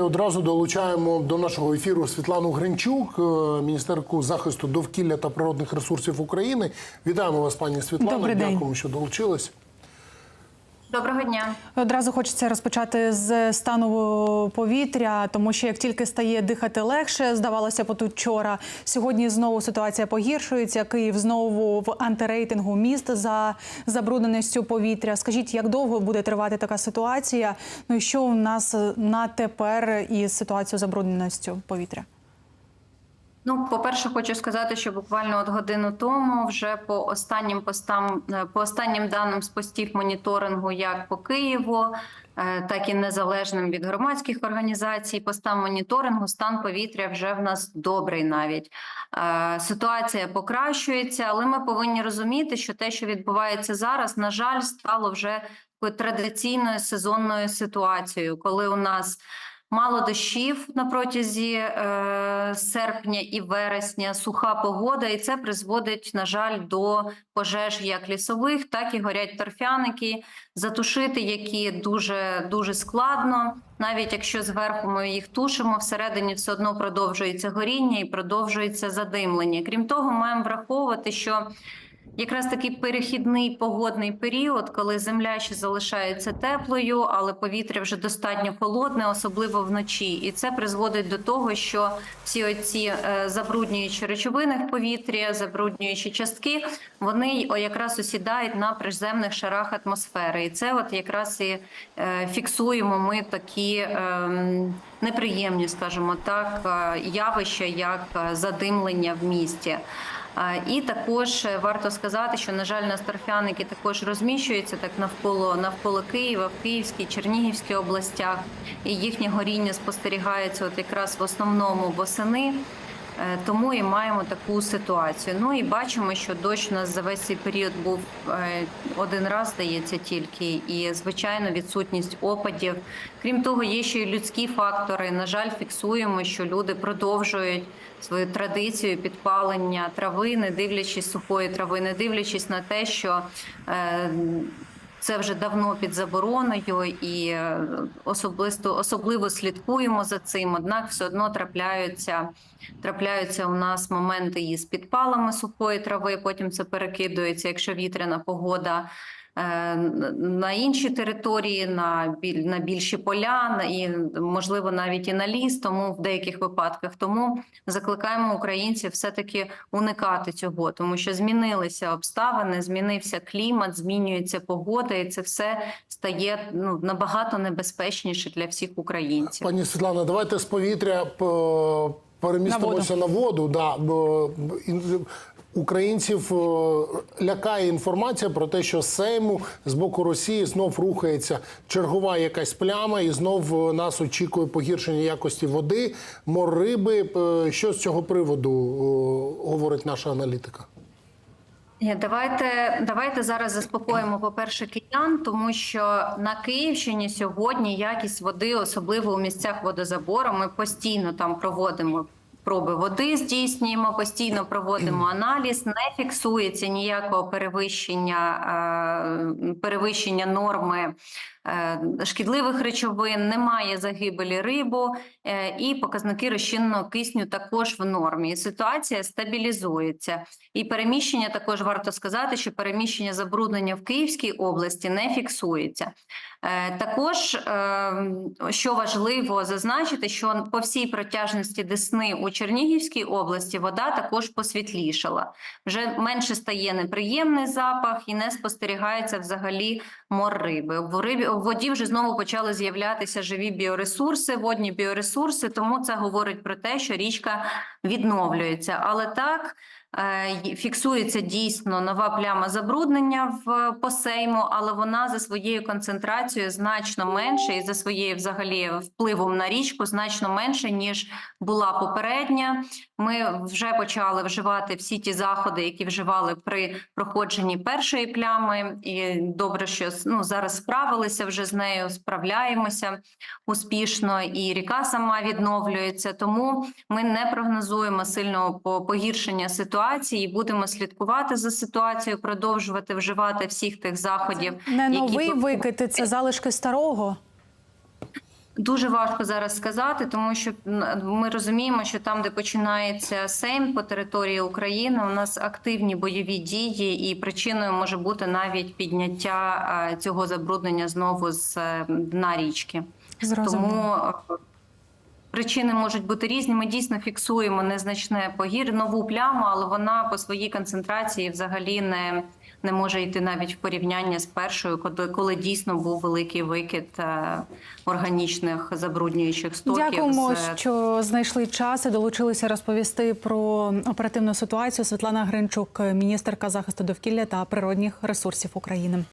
Одразу долучаємо до нашого ефіру Світлану Гринчук, е, міністерку захисту довкілля та природних ресурсів України. Вітаємо вас, пані Світлана. Дякуємо, що долучились. Доброго дня. Одразу хочеться розпочати з стану повітря, тому що як тільки стає дихати легше, здавалося б, тут вчора. Сьогодні знову ситуація погіршується. Київ знову в антирейтингу міст за забрудненістю повітря. Скажіть, як довго буде тривати така ситуація? Ну і що у нас на тепер із ситуацією забрудненістю повітря? Ну, по-перше, хочу сказати, що буквально от годину тому вже по останнім постам, е, по останнім даним з постів моніторингу, як по Києву, е, так і незалежним від громадських організацій, постам моніторингу, стан повітря вже в нас добрий навіть. Е, Ситуація покращується, але ми повинні розуміти, що те, що відбувається зараз, на жаль, стало вже традиційною сезонною ситуацією, коли у нас Мало дощів на протязі е, серпня і вересня, суха погода, і це призводить, на жаль, до пожеж як лісових, так і горять торфяники, затушити які дуже дуже складно. Навіть якщо зверху ми їх тушимо, всередині все одно продовжується горіння і продовжується задимлення. Крім того, маємо враховувати, що Якраз такий перехідний погодний період, коли земля ще залишається теплою, але повітря вже достатньо холодне, особливо вночі, і це призводить до того, що всі оці е, забруднюючі речовини в повітрі, забруднюючі частки, вони якраз осідають на приземних шарах атмосфери, і це от якраз і е, фіксуємо ми такі. Е, Неприємні, скажімо так, е, явища, як задимлення в місті. І також е, варто сказати, що на жаль, нас торфяники також розміщуються так навколо навколо Києва, в Київській, Чернігівській областях, і їхнє горіння спостерігається от якраз в основному восени. Е, Тому і маємо таку ситуацію. Ну і бачимо, що дощ у нас за весь цей період був е, один раз, здається, тільки, і звичайно відсутність опадів. Крім того, є ще й людські фактори. На жаль, фіксуємо, що люди продовжують свою традицію підпалення трави, не дивлячись сухої трави, не дивлячись на те, що е, це вже давно під забороною, і е, особисто особливо слідкуємо за цим. Однак, все одно трапляються трапляються у нас моменти із підпалами сухої трави. Потім це перекидується, якщо вітряна погода. Е, На інші території, на біль на більші поля, і можливо навіть і на ліс, тому в деяких випадках. Тому закликаємо українців все таки уникати цього, тому що змінилися обставини, змінився клімат, змінюється погода, і це все стає ну набагато небезпечніше для всіх українців. Пані Світлана, давайте з повітря п- перемістимося на воду. Да, бо Українців е, лякає інформація про те, що Сейму з боку Росії знов рухається чергова якась пляма, і знов е, нас очікує погіршення якості води, мор риби. Е, Що з цього приводу говорить наша аналітика? Давайте давайте зараз заспокоїмо, по-перше, киян, тому що на Київщині сьогодні якість води, особливо у місцях водозабору, ми постійно там проводимо проби води, здійснюємо, постійно проводимо аналіз. Не фіксується ніякого перевищення, е, перевищення норми шкідливих речовин, немає загибелі рибу, е, і показники розчинного кисню також в нормі. Ситуація стабілізується. І переміщення також варто сказати, що переміщення забруднення в Київській області не фіксується. Е, Також е, що важливо зазначити, що по всій протяжності Десни у Чернігівській області вода також посвітлішала. Вже менше стає неприємний запах і не спостерігається взагалі мор риби. В рибі в воді вже знову почали з'являтися живі біоресурси, водні біоресурси. Тому це говорить про те, що річка відновлюється. Але так. Е, Фіксується дійсно нова пляма забруднення в посейму, але вона за своєю концентрацією значно менше і за своєю взагалі впливом на річку значно менше ніж була попередня. Ми вже почали вживати всі ті заходи, які вживали при проходженні першої плями. І добре, що ну зараз справилися вже з нею, справляємося успішно, і ріка сама відновлюється. Тому ми не прогнозуємо сильного погіршення ситуації. І Будемо слідкувати за ситуацією, продовжувати вживати всіх тих заходів. Не які новий викид, це залишки старого. Дуже важко зараз сказати, тому що ми розуміємо, що там, де починається Сейм по території України, у нас активні бойові дії, і причиною може бути навіть підняття е, цього забруднення знову з е, дна річки. Зрозуміло. Тому е, причини можуть бути різні. Ми дійсно фіксуємо незначне погір, нову пляму, але вона по своїй концентрації взагалі не, не може йти навіть в порівняння з першою, коли, коли дійсно був великий викид е, органічних забруднюючих стоків. Дякуємо, з- що знайшли час і долучилися розповісти про оперативну ситуацію. Світлана Гринчук, міністерка захисту довкілля та природних ресурсів України.